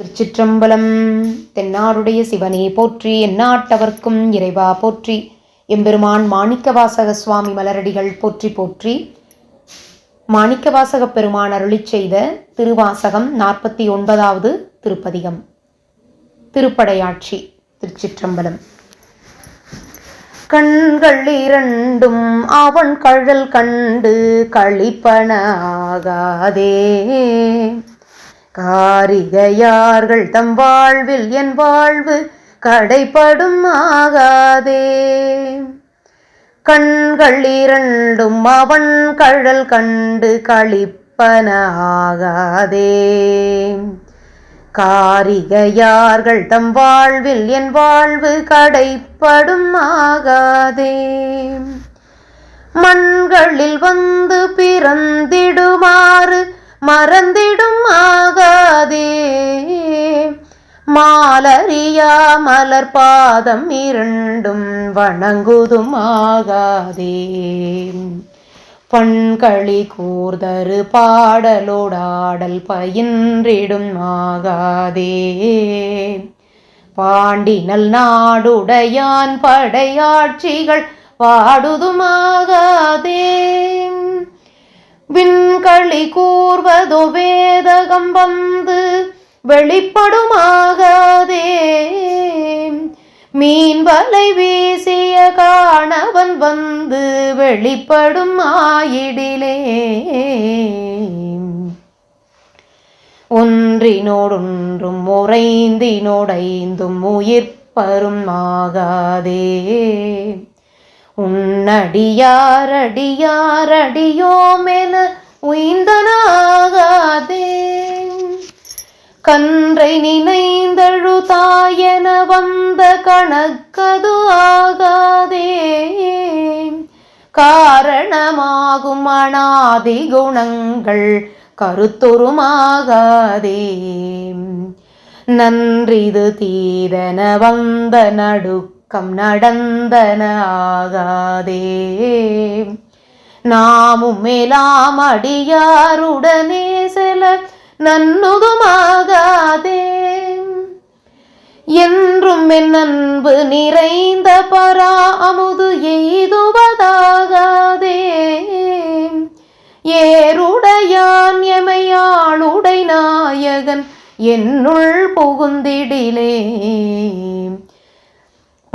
திருச்சிற்றம்பலம். தென்னாருடைய சிவனே போற்றி எந்நாட்டவர்க்கும் இறைவா போற்றி. எம்பெருமான் மாணிக்கவாசக சுவாமி மலரடிகள் போற்றி போற்றி. மாணிக்கவாசகப் பெருமான் அருளிச் செய்த திருவாசகம் நாற்பத்தி ஒன்பதாவது திருப்பதிகம். திருப்படையாட்சி திருச்சிற்றம்பலம். கண்கள் இரண்டும் அவன் கழல் கண்டு களிப்பனாகாதே. காரிகையார்கள் தம் வாழ்வில் என் வாழ்வு கடைப்படும் ஆகாதே. கண்கள் இரண்டும் அவன் கழல் கண்டு களிப்பனாகாதே காரிகையார்கள் தம் வாழ்வில் என் வாழ்வு கடைப்படும் ஆகாதே. மண்களில் வந்து பிறந்திடுமாறு மறந்திடும் மாலரியா மலர் பாதம் இரண்டும் வணங்குதும் ஆகாதே பண்களி கூர்தரு பாடலோடாடல் பயின்றிடும் ஆகாதே. பாண்டினல் நாடுடையான் படையாட்சிகள் பாடுதுமாகாதே. விண்களி கூர்வதோ வேதகம் வந்து வெளிப்படுமாக மீன் வலை வீசிய காணவன் வந்து வெளிப்படும் ஆயிடிலே. ஒன்றினோடொன்றும் உறைந்தினோடைந்தும் உயிர்ப்பரும் ஆகாதே உன்னடியாரடியாரடியோமென உய்ந்தனாகாதே. கன்றை நினைந்தழு தாயன வந்த கணக்கது ஆகாதே. காரணமாகும் அனாதி குணங்கள் கருத்துருமாகாதே. நன்றிது தீதன வந்த நடுக்கம் நடந்தன ஆகாதே. நாமும் மேலாம் அடியாருடனே செல நன்னுதுமாகாதே என்றும் என் அன்பு நிறைந்த பரா அமுது எய்துவதாகாதே. ஏருடையான் எமையாளுடை நாயகன் என்னுள் புகுந்திடிலே.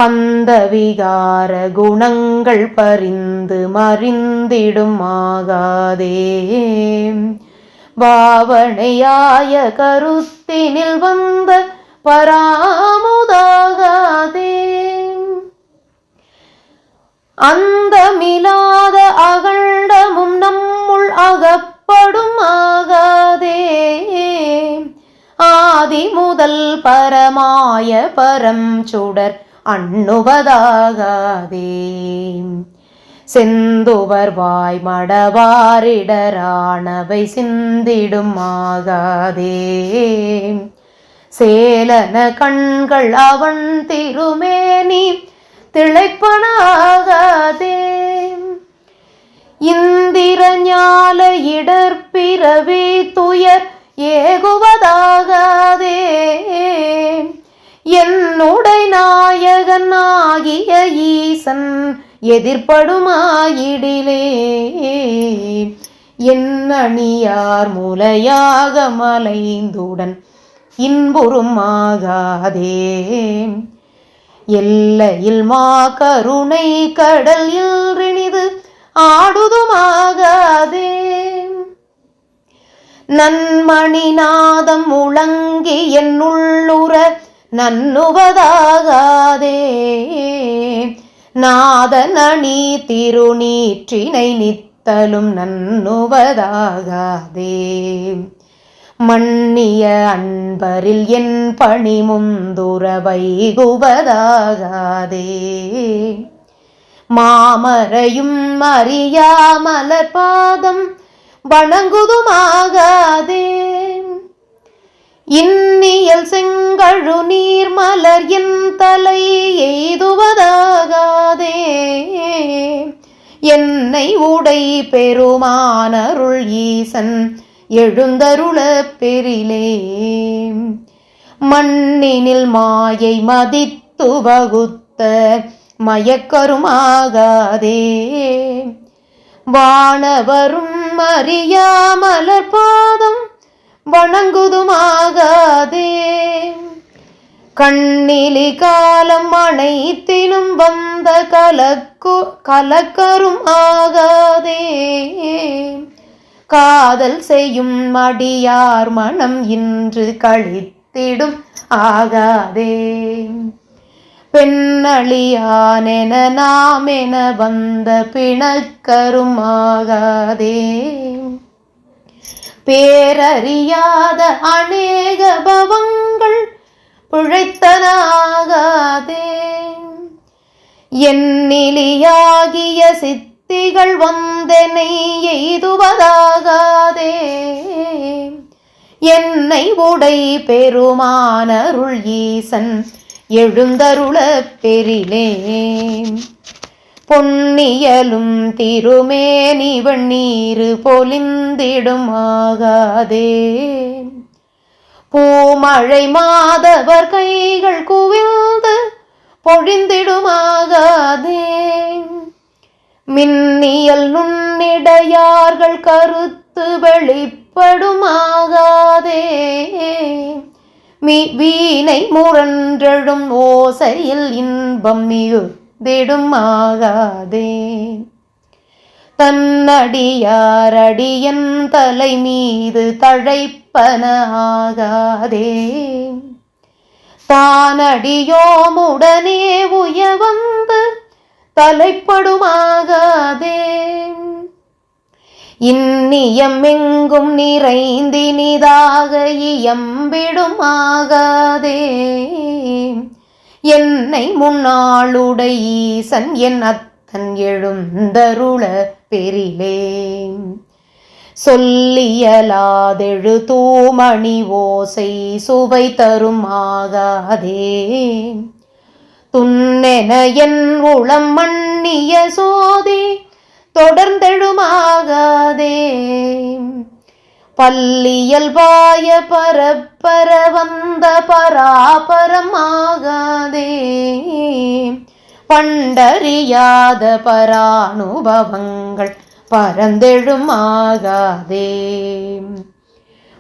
பந்தவிகார குணங்கள் பரிந்து மறிந்திடும் ஆகாதே. பாவனையாய கருத்தினில் வந்த பராமுதாகாதே. அந்தமிலாத அகண்டமும் நம்முள் அகப்படும் ஆகாதே ஆதி முதல் பரமாய பரம் சுடர் அண்ணுவதாகாதே. செந்துவர் வாய் மடவாரிடரானவை சிந்திடும் ஆகாதே சேலன கண்கள் அவன் திருமேனி திளைப்பனாகாதே. இந்திர ஞால இடர்பிறவி துயர் ஏகுவதாகாதே. என்னுடை நாயகன் ஆகிய ஈசன் எதிர்படுமாயிடிலே என் அணியார் முலையாக மலைந்துடன் இன்புறும் ஆகாதே. எல்லையில் மா கருணை கடல் இல்றினிது ஆடுதுமாகாதே. நன்மணிநாதம் முழங்கி என் உள்ளுற நன்னுவதாகாதே. நாதனணி திருநீற்றினை நித்தலும் நன்னுவதாகாதே மன்னிய அன்பரில் என் பணி முந்துர மாமரையும் அறியாமலர் பாதம் வணங்குதுமாகாதே. இன்னியல் செங்கழு நீர்மலர் என் தலை எய்துவதாகாதே. என்னை உடை பெருமானருள் ஈசன் எழுந்தருள பெரிலே மண்ணினில் மாயை மதித்து வகுத்த மயக்கருமாகாதே. வானவரும் அறியாமலர் பாதம் வணங்குதுமாகாதே. கண்ணிலி காலம் அனைத்தினும் வந்த கலக்கு கலக்கரும் ஆகாதே. காதல் செய்யும் மடியார் மனம் இன்று கழித்திடும் ஆகாதே. பெண்ணழியானென நாம் என வந்த பிணக்கரும் ஆகாதே. பேரறியாத அநேக பவங்கள் பிழைத்தனாகாதே எண்ணிலியாகிய சித்திகள் வந்தனை எய்துவதாகாதே. என்னை உடை பெருமானருள் ஈசன் எழுந்தருள பெறினேன் பொன்னியலும் திருமேனி வெண்ணீரு பொலிந்திடும் ஆகாதே பூமழை மாதவர் கைகள் குவிந்து பொழிந்திடுமாகாதே. மின்னியல் நுண்ணிடையார்கள் கருத்து வெளிப்படுமாகாதே. மீ வீணை முரன்றழும் ஓசையில் இன்பம் மிகு மிகுதிடுமாகாதே தன்னடியாரடியன் தலை மீது தழைப்பன ஆகாதே. தானடியோமுடனே உயவந்து தலைப்படுமாகாதே. இன்னியம் எங்கும் நிறைந்தினிதாக இயம்பிடுமாகாதே. ஆகாதே என்னை முன்னாளுடை ஈசன் என் அத்தன் எழுந்தருள பெரிலே சொல்லியலாதெழு தூமணி ஓசை சுவை தரும் ஆகாதே துண்ணென என் உளம் மண்ணிய சோதி தொடர்ந்தெழுமாகாதே. பல்லியல்பாய பரப்பர வந்த பராபரமாகாதே. பண்டறியாத பரானுபவங்கள் பரந்தெழுமாகாதே.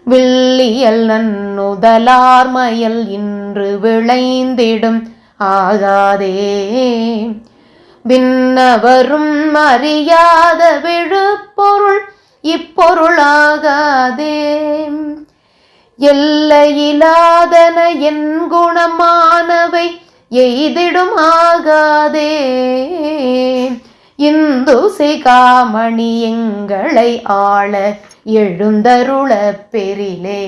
வில்லியல் நன்னுதலார்மயல் இன்று விளைந்திடும் ஆகாதே. பின்னவரும் அறியாத விழுப்போ இப்பொருளாகாதே. எல்லையிலாதன என் குணமானவை எய்திடும் ஆகாதே. இந்து சிகாமணி எங்களை ஆள எழுந்தருள பெரிலே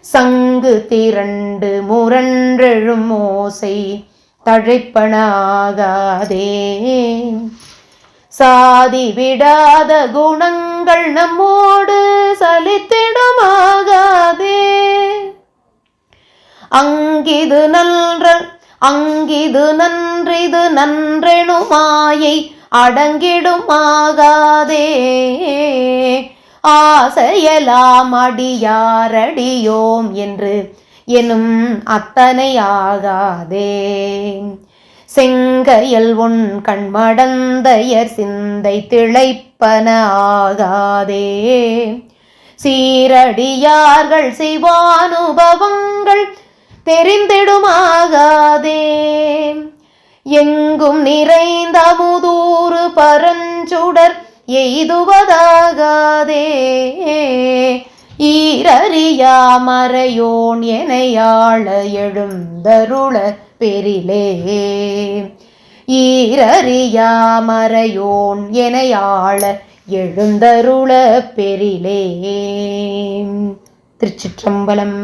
சங்கு திரண்டு முரன்றெழும் ஓசை தழைப்பனாகாதே. சாதி விடாத குணங்கள் நம்மோடு சலித்திடமாகாதே. அங்கிது நன்றல் அங்கிது நன்றிது நன்றெனுமாயை அடங்கிடுமாகாதே. ஆசையலாம் அடியாரடியோம் என்று எனும் அத்தனை ஆகாதே. செங்கையல் உன் கண்மடந்தையர் சிந்தை திளைப்பன ஆகாதே. சீரடியார்கள் சிவானுபவங்கள் தெரிந்திடுமாகாதே. எங்கும் நிறைந்த முதூறு பரஞ்சுடர் எய்துவதாகாதே. ஈரறியாமறையோன் எனையாள எழுந்தருள பெரிலே ஈரறியாமறையோன் எனையாள எழுந்தருள பெரிலே திருச்சிற்றம்பலம்.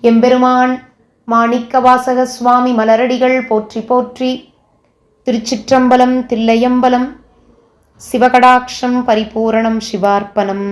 எம்பெருமான் மாணிக்கவாசக சுவாமி மலரடிகள் போற்றி போற்றி திருச்சிற்றம்பலம் தில்லையம்பலம் சிவகடாட்சம் பரிபூரணம் சிவார்ப்பணம்.